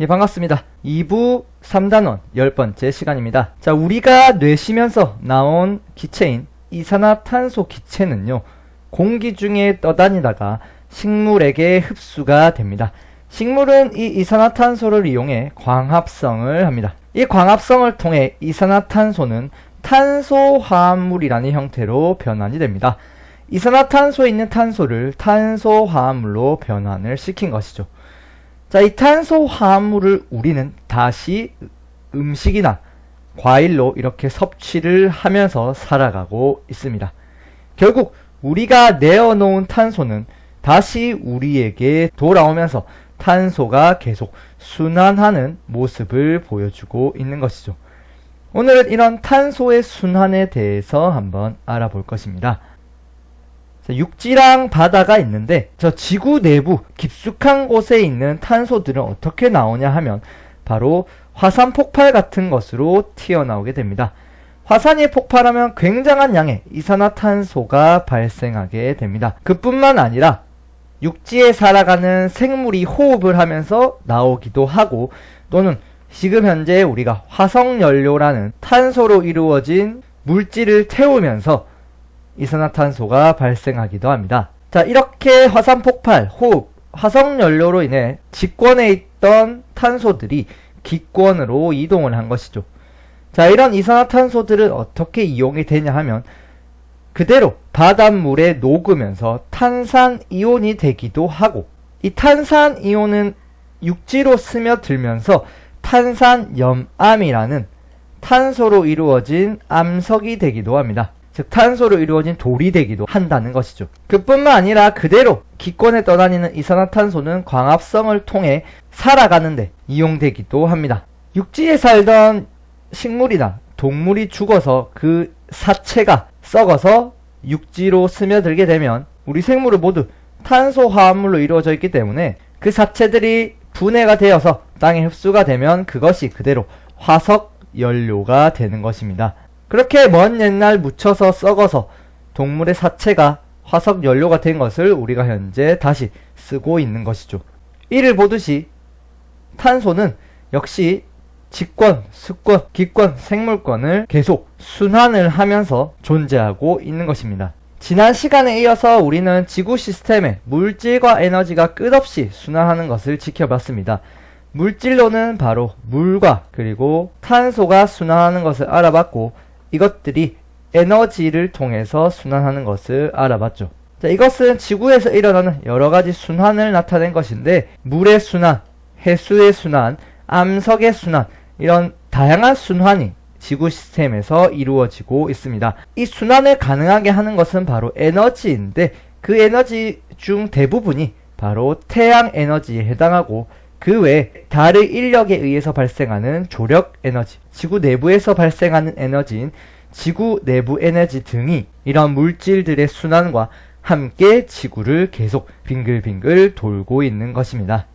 예, 반갑습니다. 2부 3단원 10번째 시간입니다. 자, 우리가 뇌쉬면서 나온 기체인 이산화탄소 기체는요, 공기 중에 떠다니다가 식물에게 흡수가 됩니다. 식물은 이 이산화탄소를 이용해 광합성을 합니다. 이 광합성을 통해 이산화탄소는 탄소화합물이라는 형태로 변환이 됩니다. 이산화탄소에 있는 탄소를 탄소화합물로 변환을 시킨 것이죠. 자, 이 탄소 화합물을 우리는 다시 음식이나 과일로 이렇게 섭취를 하면서 살아가고 있습니다. 결국 우리가 내어놓은 탄소는 다시 우리에게 돌아오면서 탄소가 계속 순환하는 모습을 보여주고 있는 것이죠. 오늘은 이런 탄소의 순환에 대해서 한번 알아볼 것입니다. 자, 육지랑 바다가 있는데 저 지구 내부 깊숙한 곳에 있는 탄소들은 어떻게 나오냐 하면 바로 화산 폭발 같은 것으로 튀어나오게 됩니다. 화산이 폭발하면 굉장한 양의 이산화탄소가 발생하게 됩니다. 그뿐만 아니라 육지에 살아가는 생물이 호흡을 하면서 나오기도 하고 또는 지금 현재 우리가 화석연료라는 탄소로 이루어진 물질을 태우면서 이산화탄소가 발생하기도 합니다. 자, 이렇게 화산 폭발, 호흡, 화석 연료로 인해 직권에 있던 탄소들이 기권으로 이동을 한 것이죠. 자, 이런 이산화탄소들은 어떻게 이용이 되냐 하면 그대로 바닷물에 녹으면서 탄산 이온이 되기도 하고 이 탄산 이온은 육지로 스며들면서 탄산염암이라는 탄소로 이루어진 암석이 되기도 합니다. 즉 탄소로 이루어진 돌이 되기도 한다는 것이죠. 그뿐만 아니라 그대로 기권에 떠다니는 이산화탄소는 광합성을 통해 살아가는데 이용되기도 합니다. 육지에 살던 식물이나 동물이 죽어서 그 사체가 썩어서 육지로 스며들게 되면 우리 생물은 모두 탄소 화합물로 이루어져 있기 때문에 그 사체들이 분해가 되어서 땅에 흡수가 되면 그것이 그대로 화석 연료가 되는 것입니다. 그렇게 먼 옛날 묻혀서 썩어서 동물의 사체가 화석 연료가 된 것을 우리가 현재 다시 쓰고 있는 것이죠. 이를 보듯이 탄소는 역시 직권, 수권, 기권, 생물권을 계속 순환을 하면서 존재하고 있는 것입니다. 지난 시간에 이어서 우리는 지구 시스템에 물질과 에너지가 끝없이 순환하는 것을 지켜봤습니다. 물질로는 바로 물과 그리고 탄소가 순환하는 것을 알아봤고 이것들이 에너지를 통해서 순환하는 것을 알아봤죠. 자, 이것은 지구에서 일어나는 여러 가지 순환을 나타낸 것인데 물의 순환, 해수의 순환, 암석의 순환 이런 다양한 순환이 지구 시스템에서 이루어지고 있습니다. 이 순환을 가능하게 하는 것은 바로 에너지인데 그 에너지 중 대부분이 바로 태양 에너지에 해당하고 그 외에 달의 인력에 의해서 발생하는 조력 에너지, 지구 내부에서 발생하는 에너지인 지구 내부 에너지 등이 이런 물질들의 순환과 함께 지구를 계속 빙글빙글 돌고 있는 것입니다.